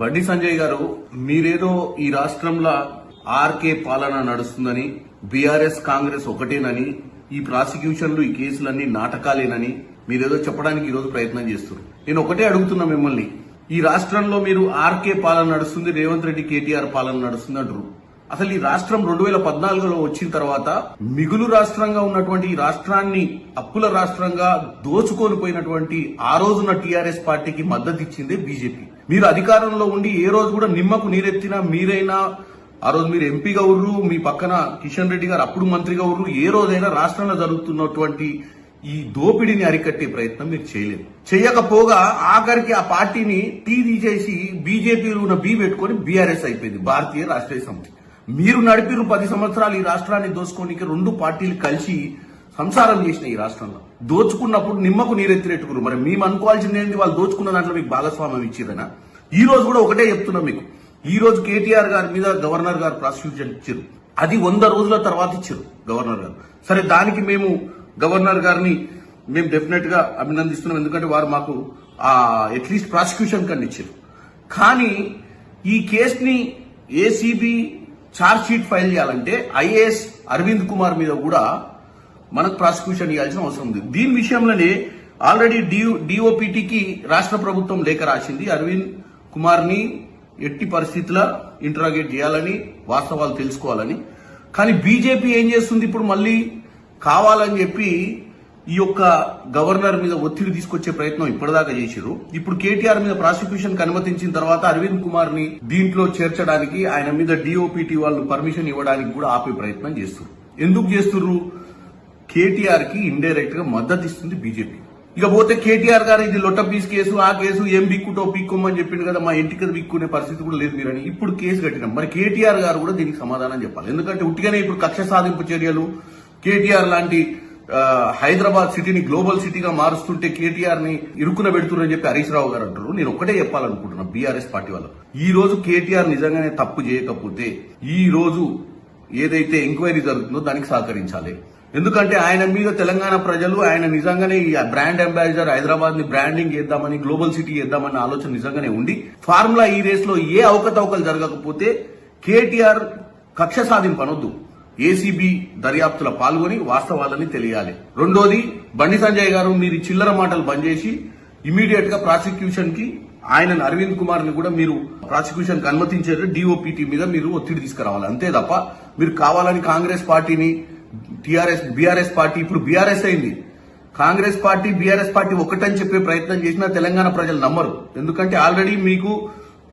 బండి సంజయ్ గారు మీరేదో ఈ రాష్ట్రంలో ఆర్కే పాలన నడుస్తుందని బీఆర్ఎస్ కాంగ్రెస్ ఒకటేనని ఈ ప్రాసిక్యూషన్లు ఈ కేసులన్నీ నాటకాలేనని మీరేదో చెప్పడానికి ఈరోజు ప్రయత్నం చేస్తున్నారు. నేను ఒకటే అడుగుతున్నా మిమ్మల్ని. ఈ రాష్ట్రంలో మీరు ఆర్కే పాలన నడుస్తుంది రేవంత్ రెడ్డి కేటీఆర్ పాలన నడుస్తుంది అంటారు అసలు ఈ రాష్ట్రం రెండు వేల పద్నాలుగులో వచ్చిన తర్వాత మిగులు రాష్ట్రంగా ఉన్నటువంటి ఈ రాష్ట్రాన్ని అప్పుల రాష్ట్రంగా దోచుకొని పోయినటువంటి ఆ రోజున టీఆర్ఎస్ పార్టీకి మద్దతు ఇచ్చింది బీజేపీ. మీరు అధికారంలో ఉండి ఏ రోజు కూడా నిమ్మకు నీరెత్తినా మీరైనా ఆ రోజు మీరు ఎంపీగా ఉర్రు మీ పక్కన కిషన్ రెడ్డి గారు అప్పుడు మంత్రిగా ఉర్రు ఏ రోజైనా రాష్ట్రంలో జరుగుతున్నటువంటి ఈ దోపిడీని అరికట్టే ప్రయత్నం మీరు చేయలేదు. చేయకపోగా ఆఖరికి ఆ పార్టీని టీ తీసేసి బీజేపీలో ఉన్న బీ పెట్టుకొని బీఆర్ఎస్ అయిపోయింది భారతీయ రాష్ట్రీయ సమితి. మీరు నడిపిన పది సంవత్సరాలు ఈ రాష్ట్రాన్ని దోచుకోనికి రెండు పార్టీలు కలిసి సంసారం చేసిన ఈ రాష్ట్రంలో. దోచుకున్నప్పుడు నిమ్మకు నీరెత్తినట్టుకురు మరి మేము అనుకోవాల్సింది ఏంటి? వాళ్ళు దోచుకున్న దాంట్లో మీకు భాగస్వామ్యం ఇచ్చిరనా ఈ రోజు కూడా ఒకటే చెప్తున్నాం మీకు. ఈ రోజు కేటీఆర్ గారి మీద గవర్నర్ గారు ప్రాసిక్యూషన్ ఇచ్చారు అది వంద రోజుల తర్వాత ఇచ్చారు గవర్నర్ గారు. సరే దానికి మేము గవర్నర్ గారిని మేము డెఫినెట్గా అభినందిస్తున్నాం. ఎందుకంటే వారు మాకు ఆ అట్లీస్ట్ ప్రాసిక్యూషన్ కన్నా ఇచ్చారు కానీ ఈ కేసుని ఏసీబీ ఛార్జ్ షీట్ ఫైల్ చేయాలంటే ఐఏఎస్ అరవింద్ కుమార్ మీద కూడా మనకు ప్రాసిక్యూషన్ ఇవ్వాల్సిన అవసరం ఉంది. దీని విషయంలోనే ఆల్రెడీ డిఓపిటికి రాష్ట్ర ప్రభుత్వం లేఖ రాసింది. అరవింద్ కుమార్ని ఎట్టి పరిస్థితుల ఇంటరాగేట్ చేయాలని వాస్తవాలు తెలుసుకోవాలని. కానీ బీజేపీ ఏం చేస్తుంది ఇప్పుడు మళ్ళీ కావాలని చెప్పి ఈ యొక్క గవర్నర్ మీద ఒత్తిడి తీసుకొచ్చే ప్రయత్నం ఇప్పటిదాకా చేశారు ఇప్పుడు కేటీఆర్ మీద ప్రాసిక్యూషన్ అనుమతించిన తర్వాత అరవింద్ కుమార్ని దీంట్లో చేర్చడానికి ఆయన మీద డిఓపిటి వాళ్ళు పర్మిషన్ ఇవ్వడానికి కూడా ఆపే ప్రయత్నం చేస్తారు ఎందుకు చేస్తున్నారు కేటీఆర్కి ఇండైరెక్ట్గా మద్దతు ఇస్తుంది బీజేపీ. ఇక పోతే కేటీఆర్ గారు ఇది లొట్ట పీస్ కేసు ఆ కేసు ఏం బిక్కుటో పిక్కుమని చెప్పిండు కదా మా ఇంటికి బిక్కునే పరిస్థితి కూడా లేదు మీరని. ఇప్పుడు కేసు కట్టినాం. మరి కేటీఆర్ గారు కూడా దీనికి సమాధానం చెప్పాలి. ఎందుకంటే ఉట్టిగానే ఇప్పుడు కక్ష సాధింపు చర్యలు కేటీఆర్ లాంటి హైదరాబాద్ సిటీని గ్లోబల్ సిటీగా మారుస్తుంటే కేటీఆర్ని ఇరుకున పెడుతున్నారని చెప్పి హరీష్ రావు గారు అంటారు నేను ఒకటే చెప్పాలనుకుంటున్నా బీఆర్ఎస్ పార్టీ వాళ్ళు ఈ రోజు కేటీఆర్ నిజంగానే తప్పు చేయకపోతే ఈ రోజు ఏదైతే ఎంక్వైరీ జరుగుతుందో దానికి సహకరించాలి. ఎందుకంటే ఆయన మీద తెలంగాణ ప్రజలు ఆయన నిజంగానే ఈ బ్రాండ్ అంబాసిడర్ హైదరాబాద్ని బ్రాండింగ్ చేద్దామని గ్లోబల్ సిటీ చేద్దామని ఆలోచన నిజంగానే ఉండి ఫార్ములా ఈ రేస్లో ఏ అవకతవకలు జరగకపోతే కేటీఆర్ కక్ష సాధింపనొద్దు. ఏసీబీ దర్యాప్తులో పాల్గొని వాస్తవాలని తెలియాలి. రెండోది బండి సంజయ్ గారు మీరు చిల్లర మాటలు బంద్ చేసి ఇమీడియట్గా ప్రాసిక్యూషన్కి ఆయన అరవింద్ కుమార్ని కూడా మీరు ప్రాసిక్యూషన్కి అనుమతించారు. డిఓపిటి మీద మీరు ఒత్తిడి తీసుకురావాలి. అంతే తప్ప మీరు కావాలని కాంగ్రెస్ పార్టీని టిఆర్ఎస్ బీఆర్ఎస్ పార్టీ ఇప్పుడు బీఆర్ఎస్ అయింది. కాంగ్రెస్ పార్టీ బీఆర్ఎస్ పార్టీ ఒకటని చెప్పే ప్రయత్నం చేసినా తెలంగాణ ప్రజలు నమ్మరు. ఎందుకంటే ఆల్రెడీ మీకు